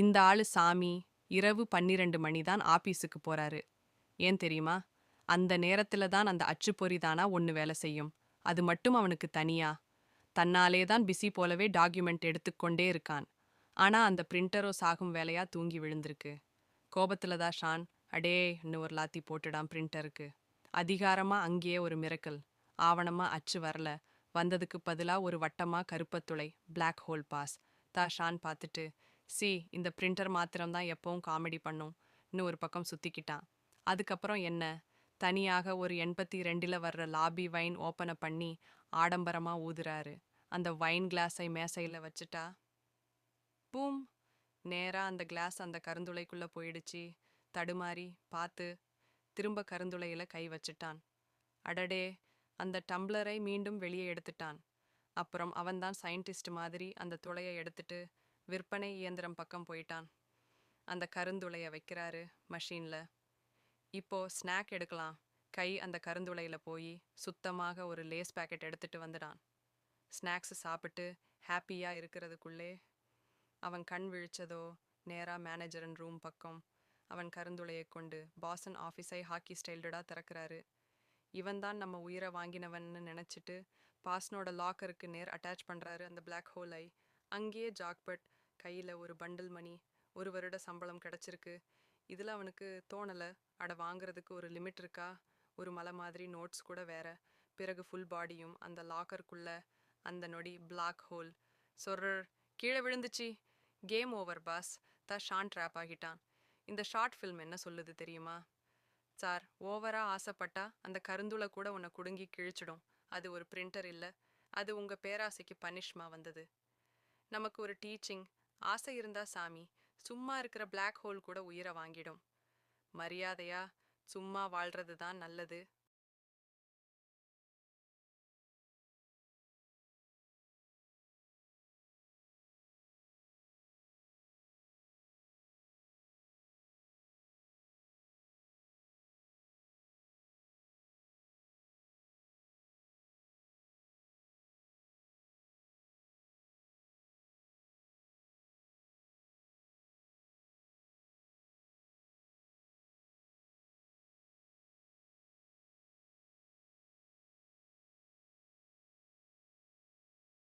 இந்த ஆளு சாமி இரவு பன்னிரண்டு மணி தான் ஆபீஸுக்கு போறாரு. ஏன் தெரியுமா? அந்த நேரத்துல தான் அந்த அச்சுப்பொறி தானா ஒன்று வேலை செய்யும். அது மட்டும் அவனுக்கு தனியா? தன்னாலே தான் பிஸி போலவே டாக்குமெண்ட் எடுத்துக்கொண்டே இருக்கான். ஆனா அந்த பிரிண்டரோ சாகும் வேலையா தூங்கி விழுந்திருக்கு. கோபத்துல தான் ஷான் அடே இன்னும் ஒரு லாத்தி போட்டுடான் பிரிண்டருக்கு. அதிகாரமா அங்கேயே ஒரு மிரக்கல். ஆவணமா அச்சு வரல. வந்ததுக்கு பதிலா ஒரு வட்டமா கருப்பத்துளை பிளாக் ஹோல் பாஸ் தா ஷான் பார்த்துட்டு சி இந்த பிரிண்டர் மாத்திரம் தான் எப்பவும் காமெடி பண்ணும் இன்னும் ஒரு பக்கம் சுத்திக்கிட்டான். அதுக்கப்புறம் என்ன? தனியாக ஒரு எண்பத்தி ரெண்டில் வர்ற லாபி வைன் ஓப்பனை பண்ணி ஆடம்பரமா ஊதுறாரு. அந்த வைன் கிளாஸை மேசையில வச்சுட்டா பூம்! நேரா அந்த கிளாஸ் அந்த கருந்துளைக்குள்ள போயிடுச்சு. தடுமாறி பார்த்து திரும்ப கருந்துளையில கை வச்சிட்டான். அடடே! அந்த டம்ளரை மீண்டும் வெளியே எடுத்துட்டான். அப்புறம் அவன்தான் சயின்டிஸ்ட் மாதிரி அந்த துளையை எடுத்துட்டு விற்பனை இயந்திரம் பக்கம் போயிட்டான். அந்த கருந்துளைய வைக்கிறாரு மஷீனில் இப்போ ஸ்நாக் எடுக்கலாம். கை அந்த கருந்துளையில போய் சுத்தமாக ஒரு லேஸ் பாக்கெட் எடுத்துட்டு வந்துடான் ஸ்நாக்ஸ் சாப்பிட்டு ஹாப்பியா இருக்கிறதுக்குள்ளே அவன் கண் விழிச்சதோ நேரா மேனேஜரன் ரூம் பக்கம் அவன் கருந்துளையை கொண்டு பாசன் ஆஃபீஸை ஹாக்கி ஸ்டைல்டாக திறக்கிறாரு. இவன் தான் நம்ம உயிரை வாங்கினவன்னு நினச்சிட்டு பாஸ்னோட லாக்கருக்கு நேர் அட்டாச் பண்ணுறாரு அந்த பிளாக் ஹோலை அங்கேயே ஜாக்பட் கையில் ஒரு பண்டில் மணி ஒரு வருட சம்பளம் கிடச்சிருக்கு. இதில் அவனுக்கு தோணலை. அட வாங்குறதுக்கு ஒரு லிமிட் இருக்கா? ஒரு மலை மாதிரி நோட்ஸ் கூட வேற. பிறகு ஃபுல் பாடியும் அந்த லாக்கருக்குள்ள அந்த நொடி பிளாக் ஹோல் சொர்ரர் கீழே விழுந்துச்சு. கேம் ஓவர் பாஸ் தா ஷான் ட்ராப் ஆகிட்டான். இந்த ஷார்ட் ஃபில்ம் என்ன சொல்லுது தெரியுமா? சார் ஓவரா ஆசைப்பட்டா அந்த கருந்துளை கூட உன்னை குடுங்கி கிழிச்சிடும். அது ஒரு பிரிண்டர் இல்லை. அது உங்க பேராசைக்கு பனிஷ்மா வந்தது. நமக்கு ஒரு டீச்சிங் ஆசை இருந்தா சாமி சும்மா இருக்கிற பிளாக் ஹோல் கூட உயிரை வாங்கிடும். மரியாதையா சும்மா வாழ்றது தான் நல்லது.